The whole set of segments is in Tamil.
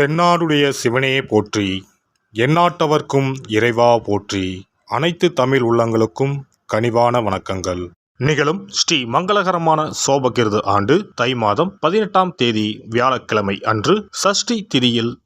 தென்னாடுடைய சிவனே போற்றி எந்நாட்டவர்க்கும் இறைவா போற்றி அனைத்து தமிழ் உள்ளங்களுக்கும் கனிவான வணக்கங்கள். நிகழும் ஸ்ரீ மங்களகரமான சோபகிருது ஆண்டு தை மாதம் பதினெட்டாம் தேதி வியாழக்கிழமை அன்று சஷ்டி திதியில்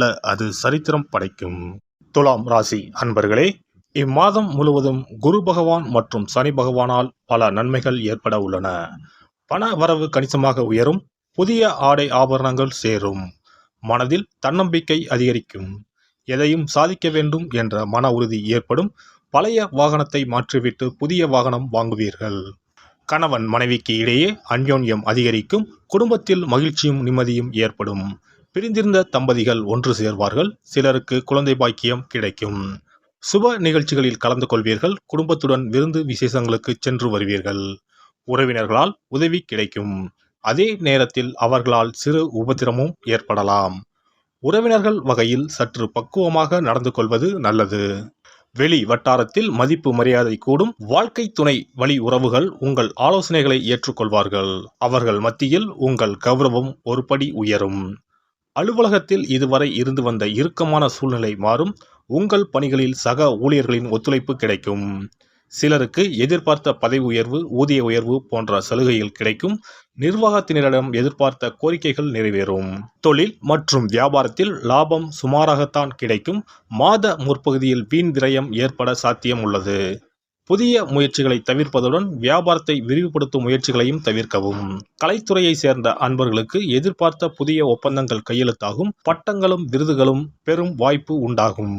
அது சரித்திரம் படைக்கும். துலாம் ராசி அன்பர்களே இம்மாதம் முழுவதும் குரு பகவான் மற்றும் சனி பகவானால் பல நன்மைகள் ஏற்பட உள்ளன. பண வரவு கணிசமாக உயரும் புதிய ஆடை ஆபரணங்கள் சேரும். மனதில் தன்னம்பிக்கை அதிகரிக்கும். எதையும் சாதிக்க வேண்டும் என்ற மன உறுதி ஏற்படும். பழைய வாகனத்தை மாற்றிவிட்டு புதிய வாகனம் வாங்குவீர்கள். கணவன் மனைவிக்கு இடையே அந்யோன்யம் அதிகரிக்கும். குடும்பத்தில் மகிழ்ச்சியும் நிம்மதியும் ஏற்படும். பிரிந்திருந்த தம்பதிகள் ஒன்று சேர்வார்கள் சிலருக்கு குழந்தை பாக்கியம் கிடைக்கும். சுப நிகழ்ச்சிகளில் கலந்து கொள்வீர்கள் குடும்பத்துடன் விருந்து விசேஷங்களுக்கு சென்று வருவீர்கள். உறவினர்களால் உதவி கிடைக்கும். அதே நேரத்தில் அவர்களால் சிறு உபத்திரமும் ஏற்படலாம். உறவினர்கள் வகையில் சற்று பக்குவமாக நடந்து கொள்வது நல்லது. வெளி வட்டாரத்தில் மதிப்பு மரியாதை கூடும் வாழ்க்கை துணை வழி உறவுகள் உங்கள் ஆலோசனைகளை ஏற்றுக்கொள்வார்கள். அவர்கள் மத்தியில் உங்கள் கௌரவம் ஒருபடி உயரும். அலுவலகத்தில் இதுவரை இருந்து வந்த இறுக்கமான சூழ்நிலை மாறும். உங்கள் பணிகளில் சக ஊழியர்களின் ஒத்துழைப்பு கிடைக்கும். சிலருக்கு எதிர்பார்த்த பதவி உயர்வு ஊதிய உயர்வு போன்ற சலுகைகள் கிடைக்கும். நிர்வாகத்தினரிடம் எதிர்பார்த்த கோரிக்கைகள் நிறைவேறும். தொழில் மற்றும் வியாபாரத்தில் லாபம் சுமாராகத்தான் கிடைக்கும். மாத முற்பகுதியில் வீண் விரயம் ஏற்பட சாத்தியம் உள்ளது. புதிய முயற்சிகளை தவிர்ப்பதுடன் வியாபாரத்தை விரிவுபடுத்தும் முயற்சிகளையும் தவிர்க்கவும். கலைத்துறையை சேர்ந்த அன்பர்களுக்கு எதிர்பார்த்த புதிய ஒப்பந்தங்கள் கையெழுத்தாகும் பட்டங்களும் விருதுகளும் பெரும் வாய்ப்பு உண்டாகும்.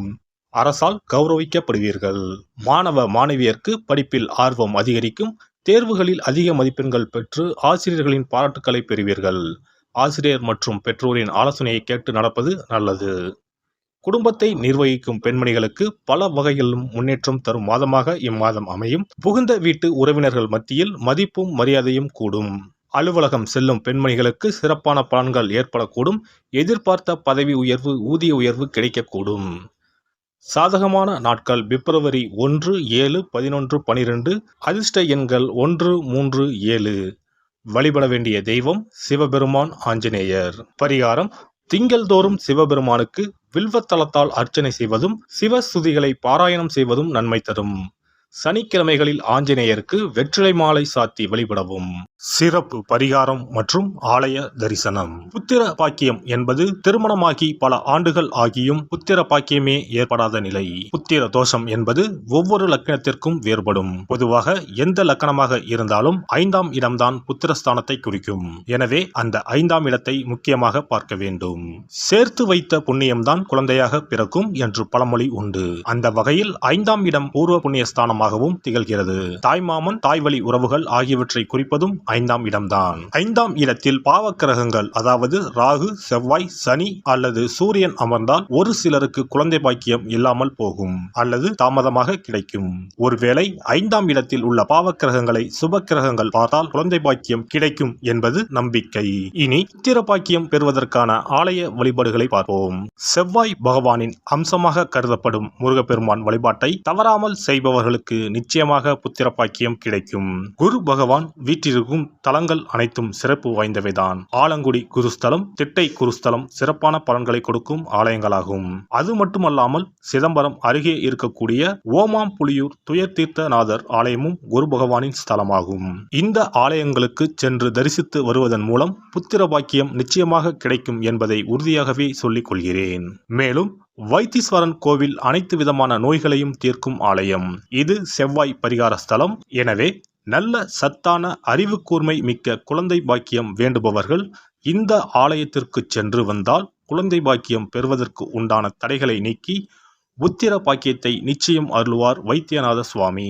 அரசால் கௌரவிக்கப்படுவீர்கள். மாணவ மாணவியருக்கு படிப்பில் ஆர்வம் அதிகரிக்கும் தேர்வுகளில் அதிக மதிப்பெண்கள் பெற்று ஆசிரியர்களின் பாராட்டுக்களை பெறுவீர்கள். ஆசிரியர் மற்றும் பெற்றோரின் ஆலோசனையை கேட்டு நடப்பது நல்லது. குடும்பத்தை நிர்வகிக்கும் பெண்மணிகளுக்கு பல வகைகளிலும் முன்னேற்றம் தரும் மாதமாக இம்மாதம் அமையும். புகுந்த வீட்டு உறவினர்கள் மத்தியில் மதிப்பும் மரியாதையும் கூடும். அலுவலகம் செல்லும் பெண்மணிகளுக்கு சிறப்பான பலன்கள் ஏற்படக்கூடும். எதிர்பார்த்த பதவி உயர்வு ஊதிய உயர்வு கிடைக்கக்கூடும். சாதகமான நாட்கள் பிப்ரவரி ஒன்று ஏழு பதினொன்று பனிரெண்டு அதிர்ஷ்ட எண்கள் ஒன்று மூன்று ஏழு. வழிபட வேண்டிய தெய்வம் சிவபெருமான் ஆஞ்சநேயர். பரிகாரம் திங்கள்தோறும் சிவபெருமானுக்கு வில்வத்தலத்தால் அர்ச்சனை செய்வதும் சிவஸ்துதிகளை பாராயணம் செய்வதும் நன்மை தரும். சனிக்கிழமைகளில் ஆஞ்சநேயருக்கு வெற்றிலை மாலை சாத்தி வழிபடவும். சிறப்பு பரிகாரம் மற்றும் ஆலய தரிசனம். புத்திர பாக்கியம் என்பது திருமணமாகி பல ஆண்டுகள் ஆகியும் புத்திர பாக்கியமே ஏற்படாத நிலை. புத்திர தோஷம் என்பது ஒவ்வொரு லக்கணத்திற்கும் வேறுபடும். பொதுவாக எந்த லக்கணமாக இருந்தாலும் ஐந்தாம் இடம்தான் புத்திரஸ்தானத்தை குறிக்கும். எனவே அந்த ஐந்தாம் இடத்தை முக்கியமாக பார்க்க வேண்டும். சேர்த்து வைத்த புண்ணியம்தான் குழந்தையாக பிறக்கும் என்று பழமொழி உண்டு. அந்த வகையில் ஐந்தாம் இடம் பூர்வ புண்ணிய ஸ்தானம் ஸ்தலமாகவும் திகழ்கிறது. தாய்மாமன் தாய்வழி உறவுகள் ஆகியவற்றை குறிப்பதும் ஐந்தாம் இடம்தான். ஐந்தாம் இடத்தில் பாவக்கிரகங்கள் அதாவது ராகு செவ்வாய் சனி அல்லது சூரியன் அமர்ந்தால் ஒரு சிலருக்கு குழந்தை பாக்கியம் இல்லாமல் போகும் அல்லது தாமதமாக கிடைக்கும். ஒருவேளை ஐந்தாம் இடத்தில் உள்ள பாவக்கிரகங்களை சுப கிரகங்கள் பார்த்தால் குழந்தை பாக்கியம் கிடைக்கும் என்பது நம்பிக்கை. இனி புத்திர பாக்கியம் பெறுவதற்கான ஆலய வழிபாடுகளை பார்ப்போம். செவ்வாய் பகவானின் அம்சமாக கருதப்படும் முருகப்பெருமான் வழிபாட்டை தவறாமல் செய்பவர்களுக்கு நிச்சயமாக புத்திர பாக்கியம் கிடைக்கும். குரு பகவான் வீற்றிருக்கும் தலங்கள் அனைத்தும் சிறப்பு வாய்ந்தவைதான். ஆலங்குடி குருஸ்தலம் திட்டை குருஸ்தலம் சிறப்பான பலன்களை கொடுக்கும் ஆலயங்களாகும். அது மட்டுமல்லாமல் சிதம்பரம் அருகே இருக்கக்கூடிய ஓமாம் புலியூர் துயர்தீர்த்தநாதர் ஆலயமும் குரு பகவானின் ஸ்தலமாகும். இந்த ஆலயங்களுக்கு சென்று தரிசித்து வருவதன் மூலம் புத்திர பாக்கியம் நிச்சயமாக கிடைக்கும் என்பதை உறுதியாகவே சொல்லிக் கொள்கிறேன். மேலும் வைத்தீஸ்வரன் கோவில் அனைத்து விதமான நோய்களையும் தீர்க்கும் ஆலயம். இது செவ்வாய் பரிகார ஸ்தலம். எனவே நல்ல சத்தான அறிவு கூர்மை மிக்க குழந்தை பாக்கியம் வேண்டுபவர்கள் இந்த ஆலயத்திற்கு சென்று வந்தால் குழந்தை பாக்கியம் பெறுவதற்கு உண்டான தடைகளை நீக்கி உத்திர பாக்கியத்தை நிச்சயம் அருள்வார் வைத்தியநாத சுவாமி.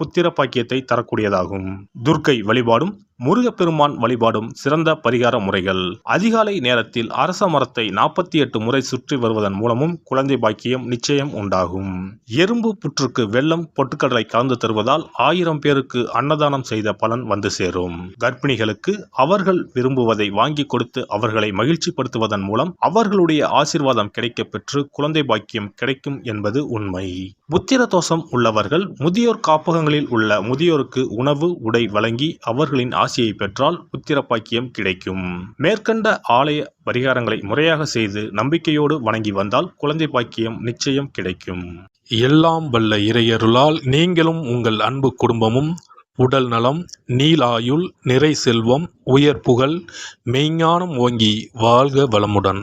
புத்திர பாக்கியத்தை தரக்கூடியதாகும். துர்க்கை வழிபாடும் முருகப்பெருமான் வழிபாடும் சிறந்த பரிகார முறைகள். அதிகாலை நேரத்தில் அரச மரத்தை நாற்பத்தி எட்டு முறை சுற்றி வருவதன் மூலமும் குழந்தை பாக்கியம் நிச்சயம் உண்டாகும். எறும்பு புற்றுக்கு வெள்ளம் பொட்டுக்கடலை கலந்து தருவதால் ஆயிரம் பேருக்கு அன்னதானம் செய்த பலன் வந்து சேரும். கர்ப்பிணிகளுக்கு அவர்கள் விரும்புவதை வாங்கி கொடுத்து அவர்களை மகிழ்ச்சிப்படுத்துவதன் மூலம் அவர்களுடைய ஆசிர்வாதம் கிடைக்கப் பெற்று குழந்தை பாக்கியம் கிடைக்கும் என்பது உண்மை. புத்திர தோஷம் உள்ளவர்கள் முதியோர் காப்பகங்கள் கிராமங்களில் உள்ள முதியோருக்கு உணவு உடை வழங்கி அவர்களின் ஆசையை பெற்றால் புத்திர பாக்கியம் கிடைக்கும். மேற்கண்ட ஆலய பரிகாரங்களை முறையாக செய்து நம்பிக்கையோடு வணங்கி வந்தால் குழந்தை பாக்கியம் நிச்சயம் கிடைக்கும். எல்லாம் வல்ல இறையருளால் நீங்களும் உங்கள் அன்பு குடும்பமும் உடல் நலம் நீலாயுள் நிறை செல்வம் உயர் புகழ் மெய்ஞானம் ஓங்கி வாழ்க வளமுடன்.